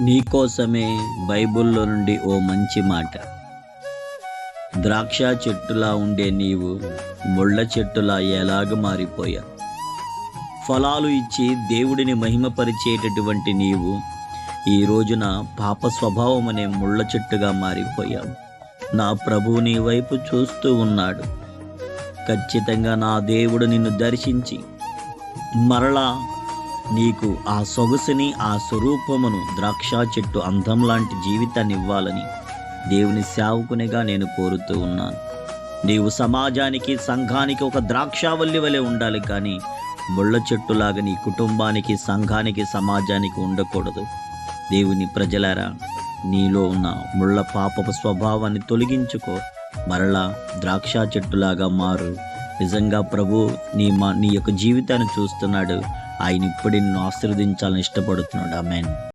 నీకోసమే బైబిల్లో నుండి ఓ మంచి మాట. ద్రాక్ష చెట్టులా ఉండే నీవు ముళ్ళ చెట్టులా ఎలాగ మారిపోయా ఫలాలు ఇచ్చి దేవుడిని మహిమపరిచేటటువంటి నీవు ఈ రోజున పాప స్వభావం అనే ముళ్ళ చెట్టుగా మారిపోయావు. నా ప్రభువు నీ వైపు చూస్తూ ఉన్నాడు. ఖచ్చితంగా నా దేవుడు నిన్ను దర్శించి మరలా నీకు ఆ సొగసుని ఆ స్వరూపమును ద్రాక్ష చెట్టు అందం లాంటి జీవితాన్ని ఇవ్వాలని దేవుని సేవకునిగా నేను కోరుతూ ఉన్నాను. నీవు సమాజానికి సంఘానికి ఒక ద్రాక్షావల్లి వలె ఉండాలి కానీ ముళ్ళ చెట్టులాగా నీ కుటుంబానికి సంఘానికి సమాజానికి ఉండకూడదు. దేవుని ప్రజలారా నీలో ఉన్న ముళ్ళ పాపపు స్వభావాన్ని తొలగించుకో. మరలా ద్రాక్ష చెట్టులాగా మారు. నిజంగా ప్రభు నీ మా నీ యొక్క జీవితాన్ని చూస్తున్నాడు. ఆయన ఇప్పుడు నిన్ను ఆశీర్వదించాలని ఇష్టపడుతున్నాడు. ఆమెన్.